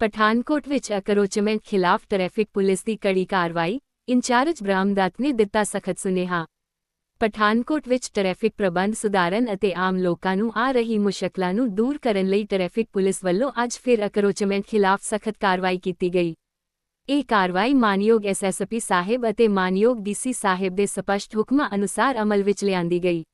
ਪਠਾਨਕੋਟ ਵਿੱਚ ਅਕਰੋਚਮੈਂਟ ਖਿਲਾਫ traffic police ਦੀ ਕੜੀ ਕਾਰਵਾਈ, ਇੰਚਾਰਜ ਬ੍ਰਹਮਦੱਤ ਨੇ ਦਿੱਤਾ ਸਖਤ ਸੁਨੇਹਾ। ਪਠਾਨਕੋਟ ਵਿੱਚ ਟ੍ਰੈਫਿਕ ਪ੍ਰਬੰਧ ਸੁਧਾਰਨ ਅਤੇ ਆਮ ਲੋਕਾਂ ਨੂੰ ਆ ਰਹੀ ਮੁਸ਼ਕਲਾਂ ਨੂੰ ਦੂਰ ਕਰਨ ਲਈ ਟ੍ਰੈਫਿਕ ਪੁਲਿਸ ਵੱਲੋਂ ਅੱਜ ਫਿਰ ਅਕਰੋਚਮੈਂਟ ਖਿਲਾਫ ਸਖਤ ਕਾਰਵਾਈ ਕੀਤੀ ਗਈ। ਇਹ ਕਾਰਵਾਈ ਮਾਨਯੋਗ ਐਸਐਸਪੀ ਸਾਹਿਬ ਅਤੇ ਮਾਨਯੋਗ ਡੀਸੀ ਸਾਹਿਬ ਦੇ ਸਪਸ਼ਟ ਹੁਕਮਾਂ ਅਨੁਸਾਰ ਅਮਲ ਵਿੱਚ ਲਿਆਂਦੀ ਗਈ।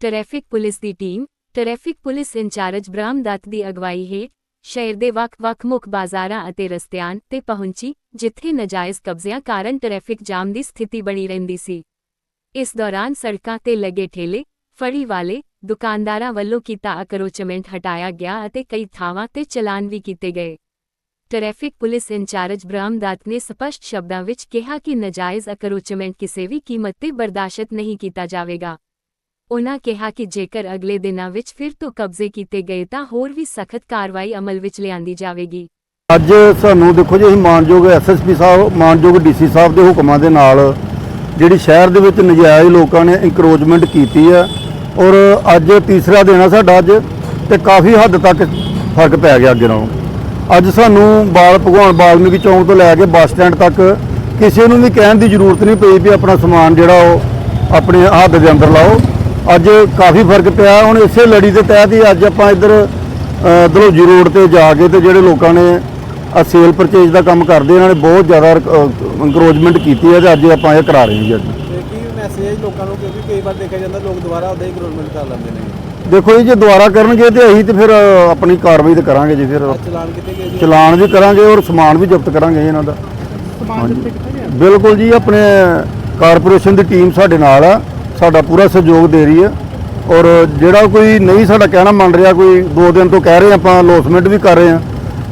ਟ੍ਰੈਫਿਕ ਪੁਲਿਸ ਦੀ team, traffic police incharge Brahmdutt ਦੀ ਅਗਵਾਈ ਹੇਠ ਸ਼ਹਿਰ ਦੇ ਵੱਖ-ਵੱਖ ਮੁੱਖ ਬਾਜ਼ਾਰਾਂ ਅਤੇ ਰਸਤਿਆਂ ਤੇ ਪਹੁੰਚੀ, ਜਿੱਥੇ ਨਜਾਇਜ਼ ਕਬਜ਼ਿਆਂ ਕਾਰਨ ਟ੍ਰੈਫਿਕ ਜਾਮ ਦੀ ਸਥਿਤੀ ਬਣੀ ਰਹਿੰਦੀ ਸੀ। ਇਸ ਦੌਰਾਨ ਸੜਕਾਂ ਤੇ ਲੱਗੇ ਠੇਲੇ, ਫੜੀ ਵਾਲੇ, ਦੁਕਾਨਦਾਰਾਂ ਵੱਲੋਂ ਕੀਤਾ ਅਕਰੋਚਮੈਂਟ ਹਟਾਇਆ ਗਿਆ ਅਤੇ ਕਈ ਥਾਵਾਂ ਤੇ ਚਲਾਨ ਵੀ ਕੀਤੇ ਗਏ। ਟ੍ਰੈਫਿਕ ਪੁਲਿਸ ਇੰਚਾਰਜ ਬ੍ਰਹਮਦੱਤ ਨੇ ਸਪਸ਼ਟ ਸ਼ਬਦਾਂ ਵਿੱਚ ਕਿਹਾ ਕਿ ਨਜਾਇਜ਼ ਅਕਰੋਚਮੈਂਟ ਕਿਸੇ ਵੀ ਕੀਮਤ ਤੇ ਬਰਦਾਸ਼ਤ ਨਹੀਂ ਕੀਤਾ ਜਾਵੇਗਾ। ਉਨ੍ਹਾਂ ਕਿਹਾ ਕਿ ਜੇਕਰ ਅਗਲੇ ਦਿਨਾਂ ਵਿੱਚ ਫਿਰ ਤੋਂ ਕਬਜ਼ੇ ਕੀਤੇ ਗਏ ਤਾਂ ਹੋਰ ਵੀ ਸਖਤ ਕਾਰਵਾਈ ਅਮਲ ਵਿੱਚ ਲਿਆਂਦੀ ਜਾਵੇਗੀ। ਅੱਜ ਸਾਨੂੰ ਦੇਖੋ ਜੀ, ਅਸੀਂ ਮਾਨਯੋਗ ਐਸਐਸਪੀ ਸਾਹਿਬ, ਮਾਨਯੋਗ ਡੀਸੀ ਸਾਹਿਬ ਦੇ ਹੁਕਮਾਂ ਦੇ ਨਾਲ ਜਿਹੜੀ ਸ਼ਹਿਰ ਦੇ ਵਿੱਚ ਨਜਾਇਜ਼ ਲੋਕਾਂ ਨੇ ਇੰਕਰੋਚਮੈਂਟ ਕੀਤੀ ਹੈ ਔਰ ਅੱਜ ਤੀਸਰਾ ਦਿਨ ਆ ਸਾਡਾ ਅੱਜ ਤੇ ਕਾਫੀ ਹੱਦ ਤੱਕ ਫ਼ਰਕ ਪੈ ਗਿਆ ਅੱਗੇ ਨਾਲੋਂ। ਅੱਜ ਸਾਨੂੰ ਬਾਲ, ਭਗਵਾਨ ਬਾਲਮੀਕੀ ਚੌਂਕ ਤੋਂ ਲੈ ਕੇ ਬੱਸ ਸਟੈਂਡ ਤੱਕ ਕਿਸੇ ਨੂੰ ਵੀ ਕਹਿਣ ਦੀ ਜ਼ਰੂਰਤ ਨਹੀਂ ਪਈ ਵੀ ਆਪਣਾ ਸਮਾਨ ਜਿਹੜਾ ਉਹ ਆਪਣੇ ਹੱਦ ਦੇ ਅੰਦਰ ਲਾਓ। ਅੱਜ ਕਾਫੀ ਫ਼ਰਕ ਪਿਆ। ਹੁਣ ਇਸੇ ਲੜੀ ਦੇ ਤਹਿਤ ਹੀ ਅੱਜ ਆਪਾਂ ਇੱਧਰ ਅ, ਦਲਹੌਜੀ ਰੋਡ ਤੇ ਜਾ ਕੇ ਤੇ ਜਿਹੜੇ ਲੋਕਾਂ ਨੇ ਆ ਸੇਲ ਪਰਚੇਜ ਦਾ ਕੰਮ ਕਰਦੇ ਇਹਨਾਂ ਨੇ ਬਹੁਤ ਜ਼ਿਆਦਾ ਇੰਕਰੋਚਮੈਂਟ ਕੀਤੀ ਹੈ ਤੇ ਅੱਜ ਆਪਾਂ ਇਹ ਕਰਾ ਰਹੇ ਹਾਂ ਜੀ ਕੀ ਮੈਸੇਜ ਲੋਕਾਂ ਨੂੰ? ਕਿਉਂਕਿ ਕਈ ਵਾਰ ਦੇਖਿਆ ਜਾਂਦਾ ਲੋਕ ਦੁਬਾਰਾ ਉਹਦਾ ਹੀ ਗਵਰਨਮੈਂਟ ਕਰ ਲੈਂਦੇ ਨੇ। ਦੇਖੋ ਜੀ ਜੇ ਦੁਬਾਰਾ ਕਰਨਗੇ ਤੇ ਅਸੀਂ ਤੇ ਫਿਰ ਆਪਣੀ ਕਾਰਵਾਈ ਤੇ ਕਰਾਂਗੇ ਜੀ ਫਿਰ। ਚਲਾਨ ਕਿਤੇ ਗਏ ਜੀ? ਚਲਾਨ ਵੀ ਕਰਾਂਗੇ ਔਰ ਸਮਾਨ ਵੀ ਜ਼ਬਤ ਕਰਾਂਗੇ ਜੀ ਇਹਨਾਂ ਦਾ। ਸਮਾਨ ਕਿੱਥੇ ਕਿੱਥੇ ਗਿਆ? ਬਿਲਕੁਲ ਜੀ ਆਪਣੇ ਕਾਰਪੋਰੇਸ਼ਨ ਦੀ ਟੀਮ ਸਾਡੇ ਨਾਲ ਆ। ਸਾਡਾ ਪੂਰਾ ਸਹਿਯੋਗ ਦੇ ਰਹੀ ਹੈ ਔਰ ਜਿਹੜਾ ਕੋਈ ਨਹੀਂ ਸਾਡਾ ਕਹਿਣਾ ਮੰਨ ਰਿਹਾ, ਕੋਈ ਦੋ ਦਿਨ ਤੋਂ ਕਹਿ ਰਹੇ ਆਪਾਂ ਲੋਸਮੈਂਟ ਵੀ ਕਰ ਰਹੇ ਆ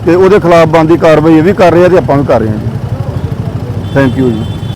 ਤੇ ਉਹਦੇ ਖਿਲਾਫ ਬਣਦੀ ਕਾਰਵਾਈ ਇਹ ਵੀ ਕਰ ਰਹੇ ਆ ਤੇ ਆਪਾਂ ਵੀ ਕਰ ਰਹੇ ਹਾਂ ਥੈਂਕ ਯੂ ਜੀ।